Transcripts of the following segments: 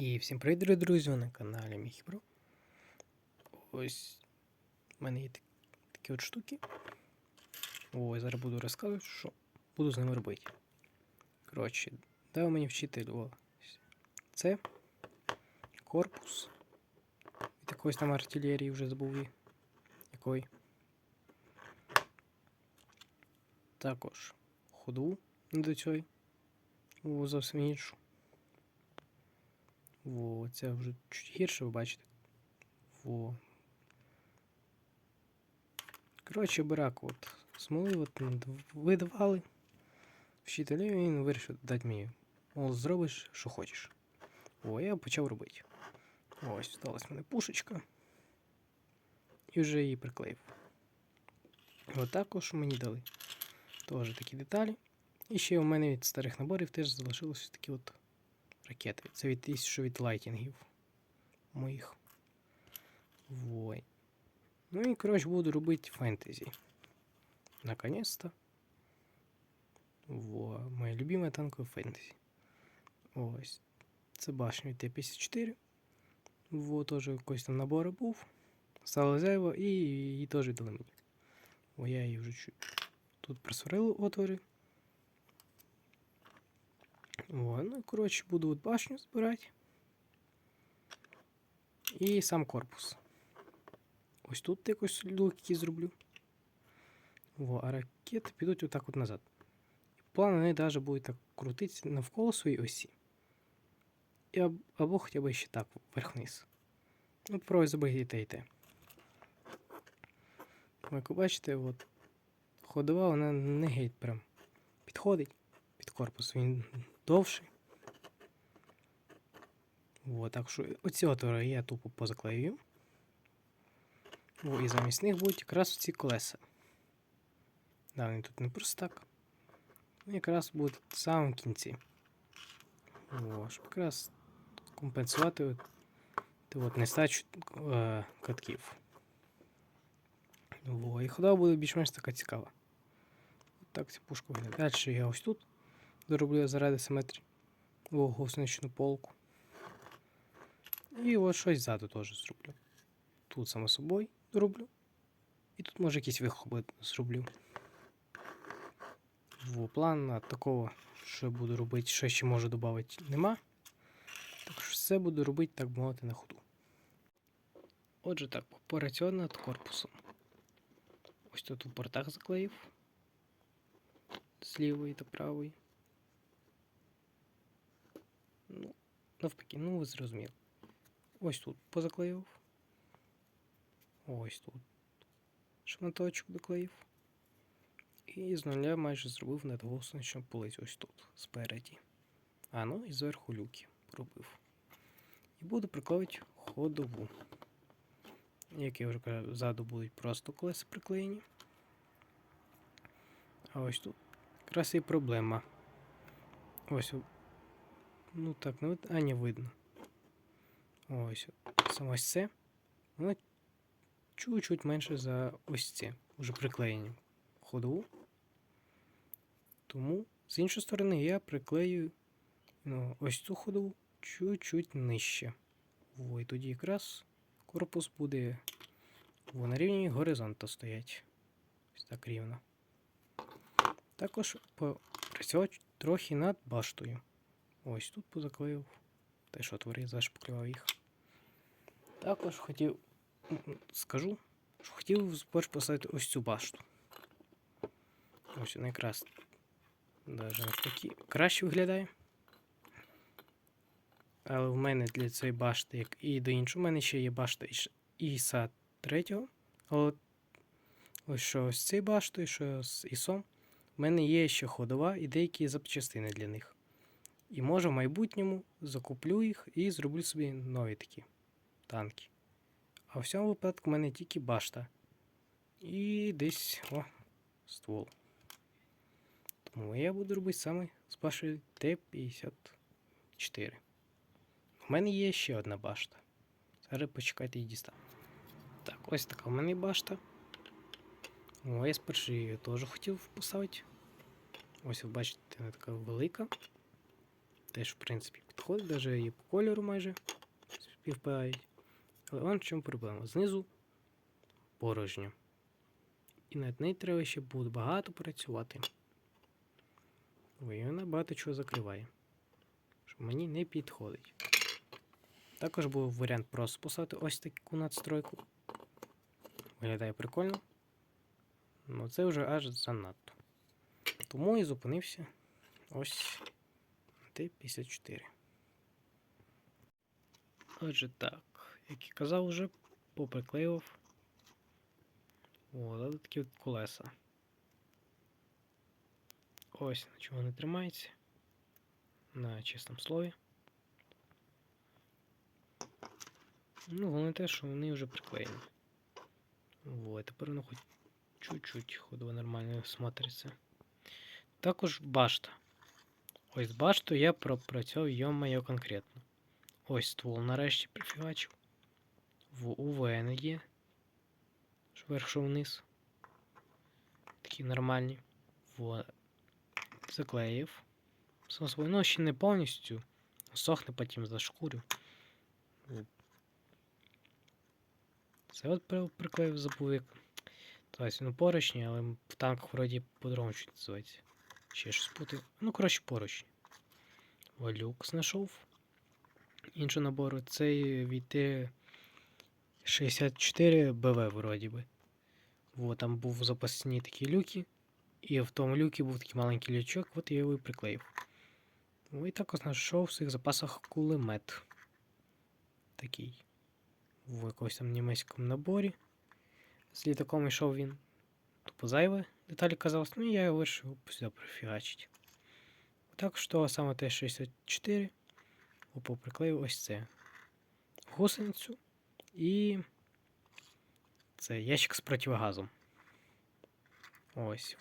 І всім привіт, дорогі друзі, ви на каналі Міхібро. Ось в мене є так- такі от штуки. Ось зараз буду розказувати, що буду з ними робити. Коротше, дав мені вчитель ось це корпус. Від якоїсь там артилерії вже забув і якої. Також ходу до цієї. О, зовсім іншу. Во, це вже чуть гірше, ви бачите. Во. Коротше, брак от смоли от видавали. Вчителю він вирішив дати мені. Мол, зробиш, що хочеш. О, я почав робити. Ось, сталася мене пушечка. І вже її приклеїв. От також мені дали теж такі деталі. І ще у мене від старих наборів теж залишилось такі от ракети. Це від ті, що від лайтінгів моїх. Вой. Ну і, коротше, буду робити фентезі. Наконец-то. Во, моє любиме танкове фентезі. Ось. Це башня від Т-54. Во, теж якийсь там набор був. Стало зайво і її теж віддали мені. О, я її вже чуть. Тут просварили отвори. О, ну, коротше, буду от башню збирати. І сам корпус. Ось тут якось люки зроблю. Во, а ракети підуть отак от назад. І план вони навіть будуть так крутитися навколо своєї осі. І аб- або хоча б ще так, вверх-вниз. Ну, зробити і те, і те. Як ви бачите, от ходова вона не геть прям підходить під корпус. Він довший. Вот, так що оці отвори я тупо позаклею. О, і замість них будуть якраз ці колеса. Да, вони тут не просто так. Ну, якраз будуть в самому кінці. О, щоб якраз компенсувати от, ту от нестачу е, катків. Во, і хода буде більш-менш така цікава. От так ця пушка виглядає. Далі я ось тут дороблю заради симетрії гусничну полку. І от щось ззаду теж зроблю. Тут само собою дороблю. І тут може якісь вихлопи зроблю. Во план такого, що я буду робити, що ще можу додати, нема. Так що все буду робити, так би мовити, на ходу. Отже так, попрацював над корпусом. Ось тут у портах заклеїв. З лівої та правої. Ну, навпаки, ну ви зрозуміли. Ось тут позаклеїв. Ось тут. Шматочок доклеїв. І з нуля майже зробив надгусничну полиць ось тут, спереді. А ну і зверху люки пробив. І буду приклеювати ходову. Як я вже казав, ззаду будуть просто колеса приклеєні. А ось тут якраз і проблема. Ось. О- Ну так, ну а не видно. Ось. Саме ось це. Воно чуть-чуть менше за ось це. Уже приклеєні ходову. Тому з іншої сторони я приклею ну, ось цю ходову чуть-чуть нижче. Во, і тоді якраз корпус буде во, на рівні горизонту стоять. Ось так рівно. Також попрацювати трохи над баштою. Ось тут позаклеїв. Те, що отворив, зашпаклював їх. Також хотів, скажу, що хотів спершу поставити ось цю башту. Ось вона якраз навіть навпаки краще виглядає. Але в мене для цієї башти, як і до іншого, у мене ще є башта Іса 3. От, ось що з цією баштою, що з Ісом, в мене є ще ходова і деякі запчастини для них. І може в майбутньому закуплю їх і зроблю собі нові такі танки. А в цьому випадку в мене тільки башта. І десь о, ствол. Тому я буду робити саме з башти Т-54. У мене є ще одна башта. Зараз почекайте її дістати. Так, ось така в мене башта. О, я спершу її теж хотів поставити. Ось ви бачите, вона така велика. Теж, в принципі, підходить, навіть і по кольору майже співпадають. Але вон в чому проблема. Знизу порожньо. І над нею треба ще буде багато працювати. Ой, вона багато чого закриває. Що мені не підходить. Також був варіант просто поставити ось таку надстройку. Виглядає прикольно. Ну це вже аж занадто. Тому і зупинився ось на Т-54. Отже так, як і казав, вже поприклеював. О, такі от колеса. Ось на чого не тримається. На чистому слові. Ну, головне те, що вони вже приклеєні. Вот, тепер воно хоч чуть-чуть ходово нормально смотриться. Також башта. Ось башту я пропрацьовував йо-моє конкретно. Ось ствол нарешті прифігачив. В УВ не є. Вверх вниз. Такі нормальні. Вот. Заклеїв. Само собою. Ну, ще не повністю. Сохне потім зашкурю. От. Це от приклеїв забув як. Тобто, ну поручні, але в танках вроді по-другому щось називається. Ще щось путаю. Ну, коротше, поручні. Валюк знайшов. Цей від Т64 БВ вроді би. Вот, там був запасні такі люки. І в тому люкі був такий маленький лючок, от я його і приклеїв. Ну і також знайшов в своїх запасах кулемет. Такий. В якомусь там німецькому наборі. З літаком йшов він. Тупо зайве деталі казалось, ну я його вирішив сюди прифігачити. Так що саме Т-64 опа, приклеїв ось це. Гусеницю і це ящик з противогазом. Ось.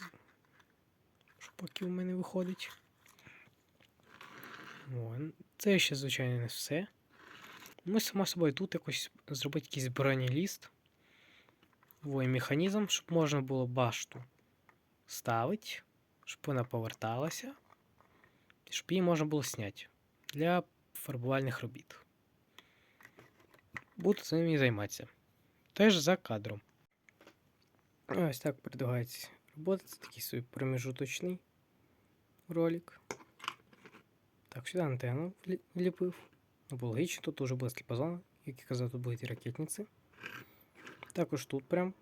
Поки у мене виходить. О, це ще, звичайно, не все. Ми само собою тут якось зробити якийсь бронеліст. Ой, механізм, щоб можна було башту ставити, щоб вона поверталася, щоб її можна було зняти для фарбувальних робіт. Буду цим і займатися. Теж за кадром. Ось так продвигається робота. Це такий собі проміжуточний ролик. Так, сюди антенну влі- вліпив. Ну, бо логічно, тут уже буде сліпозона, як я казав, тут будуть і ракетниці. Також тут прям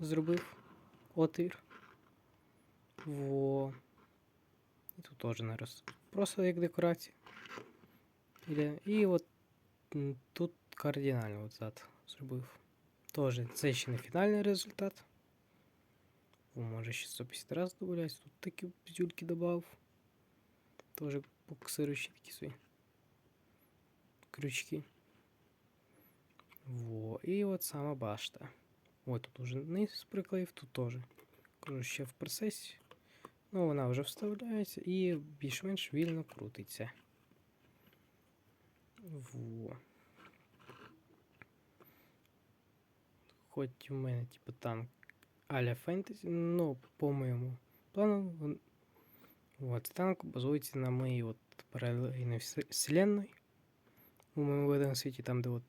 зробив отвір. Во. І тут теж нараз. Просто як декорація. Іде. І от м, тут кардинально от зад зробив. Тоже це ще не фінальний результат. О, може ще 150 раз додавляється. Тут такі бзюльки додав. Тоже буксируючі такі свої крючки. Во, і от сама башта. Ой, тут уже низ приклеїв, тут теж. Кажу, ще в процесі. Ну, вона вже вставляється і більш-менш вільно крутиться. Во. Хоч у мене, типу, танк аля фентезі, ну, по моєму плану, от, танк базується на моїй от паралельній вс- вселенной у моєму виданому світі, там, де от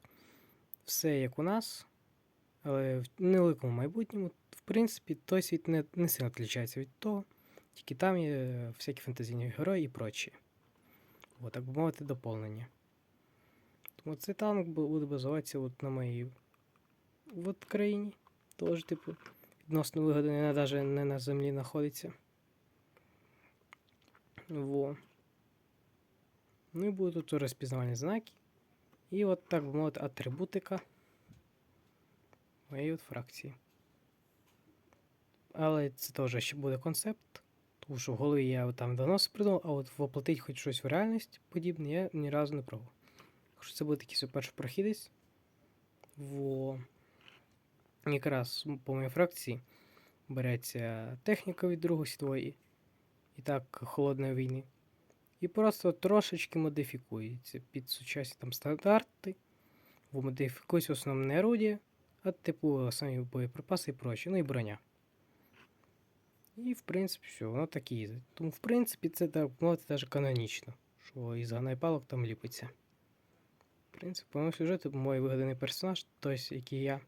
все як у нас, але в невеликому майбутньому, в принципі, той світ не, не сильно відрізняється від того, тільки там є всякі фантазійні герої і прочі. От, так би мовити, доповнення. Тому цей танк буде базуватися от на моїй от країні. Тож, типу, відносно вона навіть не на землі знаходиться. Во. Ну і будуть тут розпізнавальні знаки. І от так би мовити, атрибутика моєї от фракції. Але це теж ще буде концепт, тому що в голові я там давно придумав, а от воплотити хоч щось в реальність подібне я ні разу не пробував. Так що це буде такий перший прохідець. Во. Якраз по моїй фракції береться техніка від Другої світової і так холодної війни. І просто трошечки модифікується під сучасні там стандарти. Бо модифікується в основному не орудія, а типу самі боєприпаси і прочі, ну і броня. І, в принципі, все, воно так і їздить. Тому, в принципі, це так мовити навіть канонічно, що із ганайпалок там ліпиться. В принципі, по моєму сюжету мой вигаданий персонаж, тобто, який я.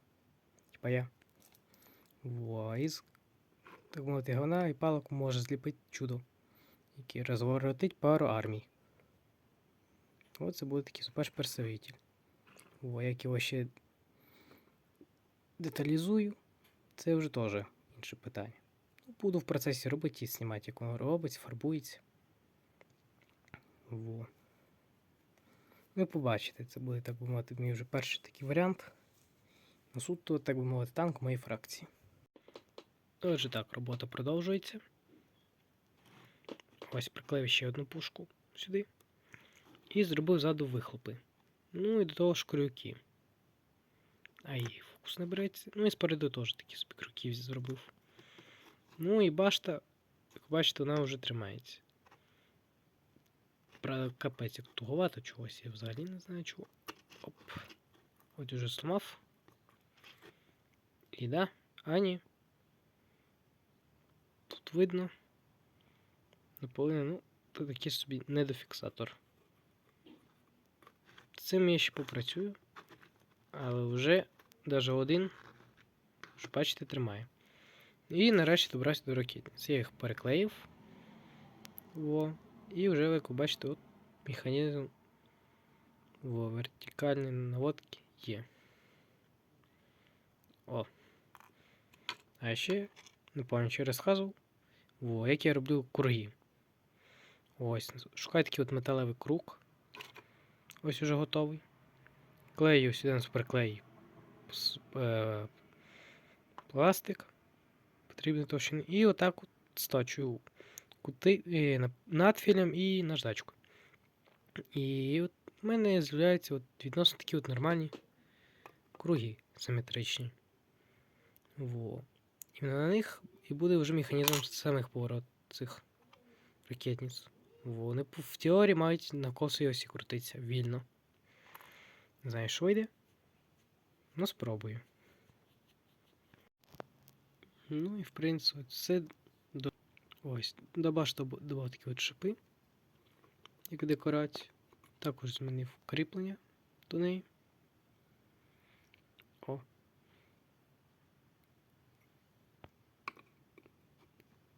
Типа я. Во, із, так мовити, говна і палок може зліпити чудо, який розворотить пару армій. От це буде такий суперш-представитель. Во, як його ще деталізую, це вже теж інше питання. Буду в процесі робити і знімати, як воно робиться, фарбується. Во. Ви побачите, це буде, так би мовити, мій вже перший такий варіант. На суд, то, так би мовити, танк моєї фракції. Отже так, робота продовжується. Ось приклеїв ще одну пушку сюди. І зробив ззаду вихлопи. Ну і до того ж крюки. А і фокус не береться. Ну і спереду теж такі собі крюки зробив. Ну і башта, як бачите, вона вже тримається. Правда, капець, як туговато чогось, я взагалі не знаю чого. Оп. От уже сломав. І да, а ні. Тут видно. Наполовину, ну, це такий собі недофіксатор. З цим я ще попрацюю. Але вже навіть один, що бачите, тримає. І нарешті добрався до ракетниць. Я їх переклеїв. Во. І вже, як ви бачите, от механізм во, вертикальні наводки є. О. А ще, не пам'ятаю, чи розказував. Во, як я роблю круги. Ось, шукаю такий от металевий круг. Ось уже готовий. Клею сюди на суперклей пластик потрібної товщини. І отак от стачую кути е, надфілем і наждачку. І от в мене з'являються от відносно такі от нормальні круги симетричні. Во. Іменно на них і буде вже механізм самих поворот цих ракетниць. Вони в теорії мають на косій осі крутитися вільно. Не знаю, що вийде. Ну, спробую. Ну і в принципі все до. Ось, добавш додав такі от шипи, як декорацію. Також змінив кріплення до неї. О.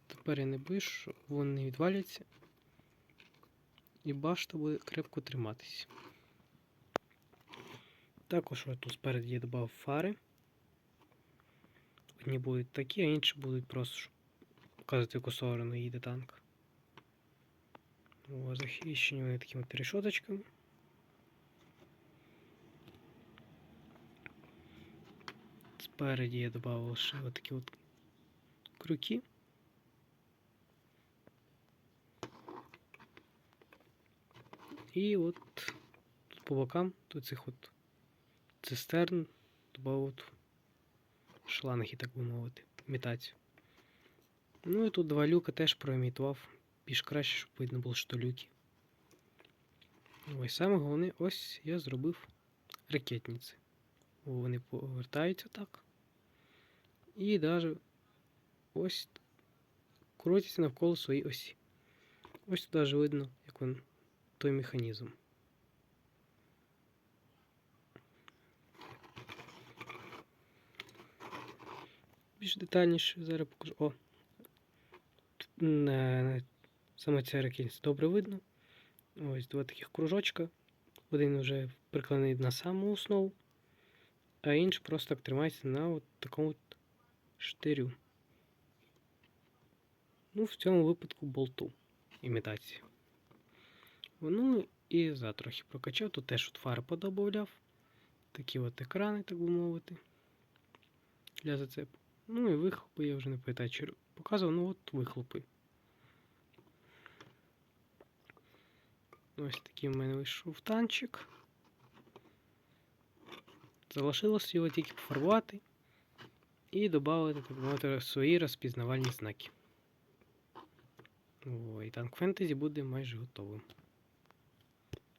Тепер я не боюсь, що вони відваляться. І башта буде крепко триматись. Також тут спереді я додав фари. Одні будуть такі, а інші будуть просто щоб показувати, в яку сторону їде танк. О, захищені вони такими решеточками. Спереді я додав ще отакі от крюки. І от по бокам до цих от цистерн додав шланги, так би мовити, імітацію. Ну і тут два люка теж проімітував більш краще, щоб видно було, що люки. Ось саме головне, ось я зробив ракетниці. Вони повертаються так. І навіть ось крутяться навколо своєї осі. Ось тут навіть видно, як він той механізм. Більш детальніше зараз покажу. О! Саме ця ракетниця добре видно. Ось два таких кружочка. Один вже прикладений на саму основу, а інший просто тримається на от такому от штирю. Ну, в цьому випадку болту імітації. Ну і за трохи прокачав. Тут теж от фари подобавляв. Такі от екрани, так би мовити. Для зацепу. Ну і вихлопи, я вже не пам'ятаю, чи показував, ну от вихлопи. Ось такий в мене вийшов танчик. Залишилось його тільки пофарбувати і додати, так свої розпізнавальні знаки. Ой, танк фентезі буде майже готовим.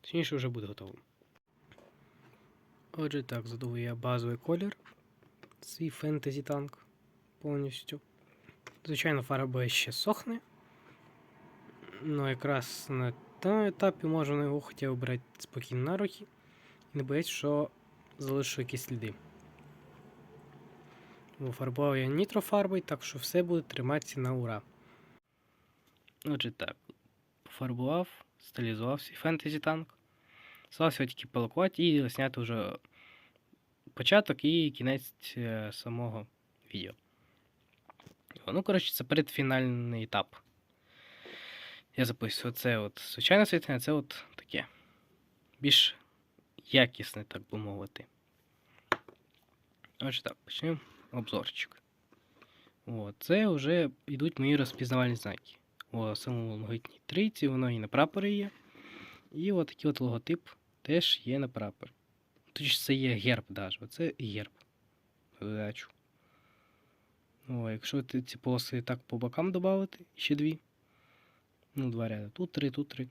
Точніше, вже буде готовим. Отже, так, задовую я базовий колір. Свій фентезі танк повністю. Звичайно, фарба ще сохне. Ну, якраз на тому етапі можна його хоча б спокійно на руки і не боятися, що залишу якісь сліди. Бо фарбував я нітрофарбою, так що все буде триматися на ура. Отже так, пофарбував, стилізував свій фентезі танк. Залишилося тільки полакувати і зняти вже початок і кінець е, самого відео. Ну, коротше, це передфінальний етап. Я записую це от звичайне світлення, це от таке. Більш якісне, так би мовити. Отже так, почнемо обзорчик. О, це вже йдуть мої розпізнавальні знаки. О, самому логітній трійці, воно і на прапорі є. І от такий от логотип теж є на прапорі. Точніше, це є герб даже. Оце герб. Задачу. О, якщо ти ці полоси так по бокам додати, ще дві. Ну, два ряди. Тут три, тут три.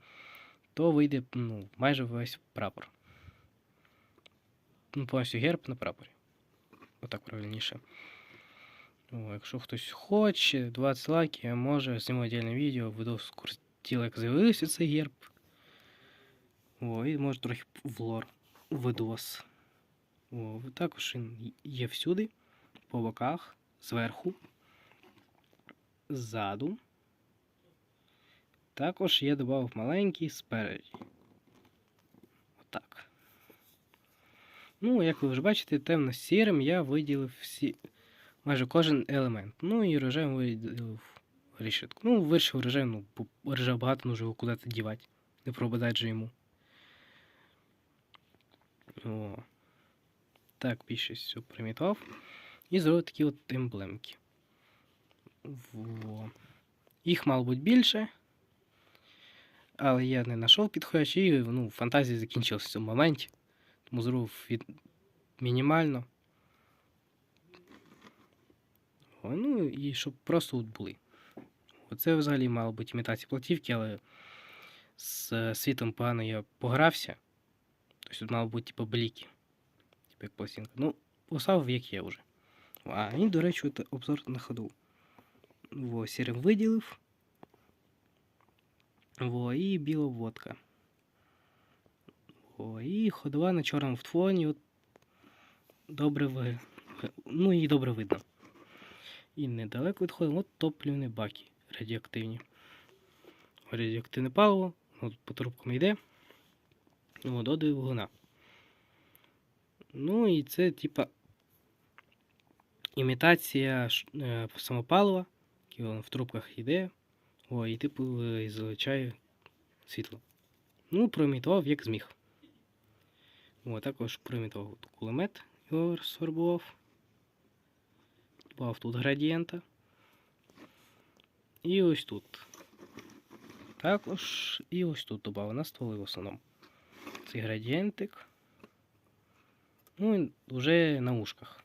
То вийде ну, майже весь прапор. Ну, повністю герб на прапорі. Отак правильніше. О, якщо хтось хоче, 20 лайків, я може зніму отдельне відео, веду з курс тіла, як з'явився цей герб. О, і може трохи в лор вас. О, також він є всюди, по боках, зверху, ззаду. Також я додав маленький спереді. Отак. Ну, як ви вже бачите, темно-сірим я виділив всі, майже кожен елемент. Ну і рожевим виділив решітку. Ну, вирішив рожевим, ну, рожев багато, нужно його куди-то дівати. Не пропадать же йому. О. Так, більше все примітував. І зробив такі от емблемки. Во. Їх мало бути більше. Але я не знайшов підходячий, і ну, фантазія закінчилася в цьому моменті. Тому зробив від... мінімально. О, ну і щоб просто от були. Оце взагалі мало бути імітація платівки, але з е, світом погано я погрався. Тобто тут мало бути типу бліки. Типу як пластинка. Ну, поставив як є вже. А він, до речі, обзор на ходу. Во, сірим виділив. Во, і біла водка. О, і ходова на чорному фоні. От добре ви... Ну і добре видно. І недалеко відходимо от топлівні баки радіоактивні. Радіоактивне паливо, от по трубкам йде. О, додаю вогна. Ну і це типа імітація е, самопалива, воно в трубках йде. О, і типу е, залучає світло. Ну, проімітував як зміг. О, також проімітував кулемет, його розфарбував. Добавив тут градієнта. І ось тут. Також і ось тут додав на стволи в основному. Цей градієнтик. Ну і вже на ушках,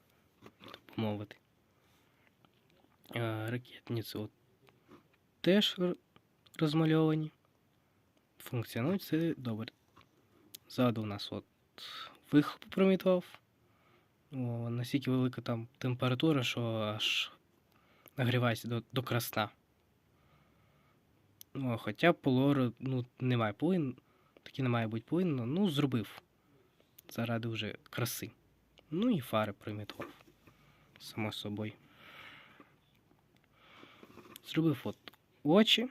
мовити. Ракетниці от теж розмальовані. Функціонують це добре. Ззаду у нас от вихлоп промітував. Настільки велика там температура, що аж нагрівається до, до красна. О, хоча полору ну, немає повинен, таки не має бути повинно, ну зробив. Заради вже краси. Ну і фари примітував. Само собою. Зробив от очі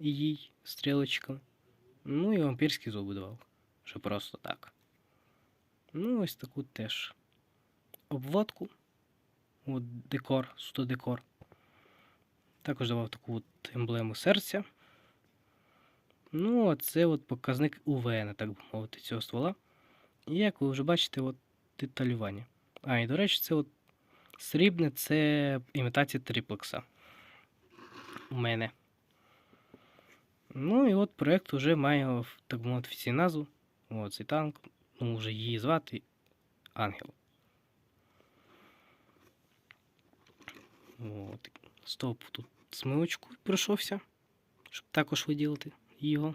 і їй стрілочками. Ну і вампірські зуби давав. Вже просто так. Ну, ось таку теж обводку. От декор, суто декор. Також давав таку от емблему серця. Ну, а це от показник УВН, так би мовити, цього ствола. І як ви вже бачите, от деталювання. А, і до речі, це от срібне це імітація триплекса. У мене. Ну і от проєкт вже має, так би мовити, офіційну назву. О, цей танк. Ну, вже її звати Ангел. От. Стоп, тут смилочку пройшовся, щоб також виділити його.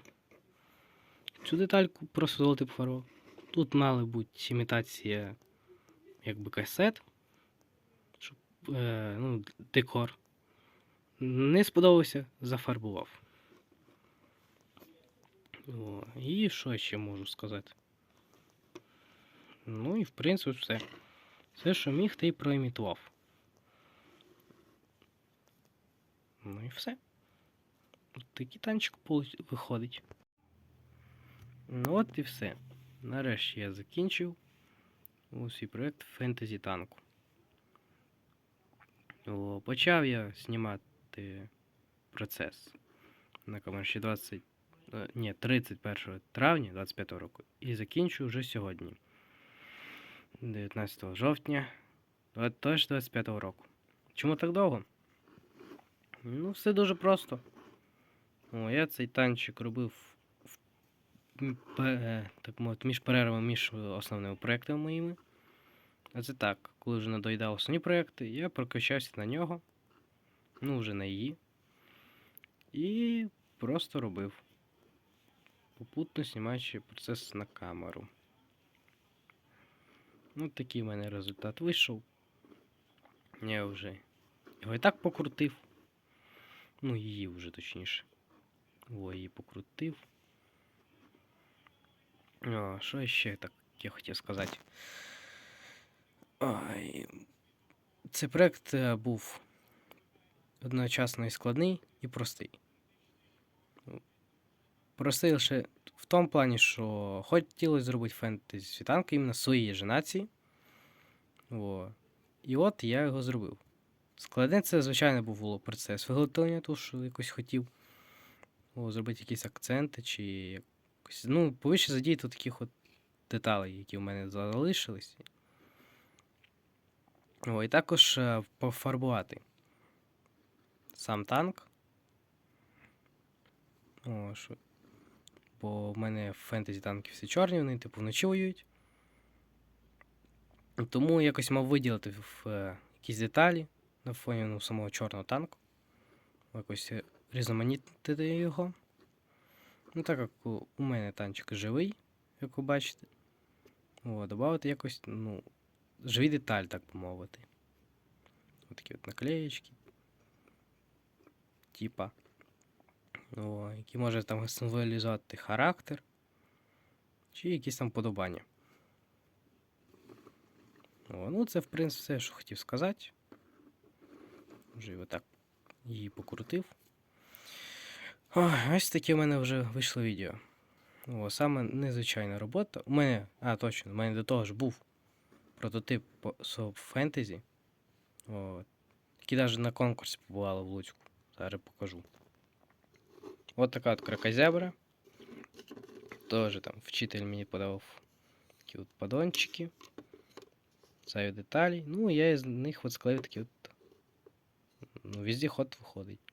Цю детальку просто золотий пофарбував. Тут мала бути імітація якби касет, щоб е, ну, декор. Не сподобався, зафарбував. О, і що ще можу сказати? Ну і в принципі все. Все, що міг, ти проімітував. Ну і все. От Такий танчик виходить. Ну от і все. Нарешті я закінчив у свій проєкт фентезі танку. Почав я знімати процес на комерші 20. е, Ні, 31 травня 25 року. І закінчу вже сьогодні. 19 жовтня. два- Теж 25 року. Чому так довго? Ну, все дуже просто. О, я цей танчик робив так мовити, між перервами між основними проектами моїми. А це так, коли вже надоїдав основні проекти, я прокачався на нього. Ну, вже на її. І просто робив. Попутно знімаючи процес на камеру. Ну, такий в мене результат вийшов. Я вже його і так покрутив. Ну, її вже точніше. О, її покрутив. О, що ще так я хотів сказати? Цей проект е, був одночасно і складний, і простий. Простий лише в тому плані, що хотілося зробити фентезі світанку іменно своєї ж. О. І от я його зробив. Складне це, звичайно, був процес виготовлення, тому що якось хотів о, зробити якісь акценти чи якось. Ну, повище задіяти таких от деталей, які в мене залишились. О, і також е, пофарбувати сам танк. О, що... Бо в мене фентезі танки всі чорні, вони типу вночі воюють. Тому якось мав виділити в, е, якісь деталі на фоні ну, самого чорного танку. Якось е, різноманітнити його. Ну, так як у, мене танчик живий, як ви бачите. О, додати якось, ну, живі деталь, так би мовити. Ось от наклеєчки. Типа. О, які може там символізувати характер. Чи якісь там подобання. О, ну, це, в принципі, все, що хотів сказати. Вже його так її покрутив. Ось таке в мене вже вийшло відео. О, саме незвичайна робота. У мене, а, точно, у мене до того ж був прототип Soap Fantasy. Який навіть на конкурсі побували в Луцьку. Зараз покажу. От така от кракозябра. Тоже там вчитель мені подав такі от подончики. Зайві деталі. Ну, я із них от склеїв такі от. Ну, везде ход виходить.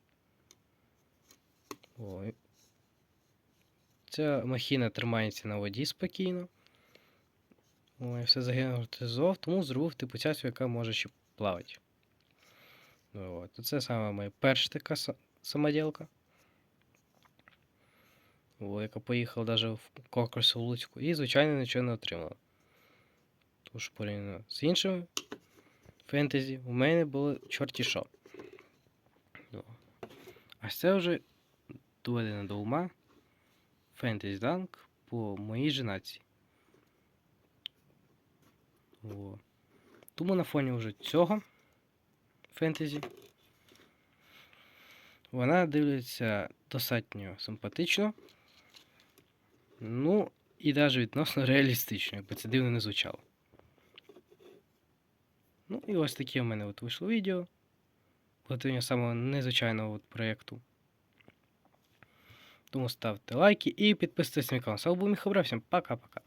Ой. Ця махіна тримається на воді спокійно. Ой, все загенератизував, тому зробив типу цяцю, яка може ще плавати. От. Це саме моя перша така самоділка. О, яка поїхала навіть в конкурс у Луцьку. І, звичайно, нічого не отримала. Що порівняно з іншими фентезі у мене було чорті що. О. А це вже доведено до ума фентезі данк по моїй же нації. О. Тому на фоні вже цього фентезі вона дивиться достатньо симпатично. Ну, і навіть відносно реалістично, якби це дивно не звучало. Ну, і ось таке у мене от вийшло відео. Готовлення самого незвичайного от проєкту. Тому ставте лайки і підписуйтесь на мій канал. Слава Богу, Міхабра, всім пока-пока.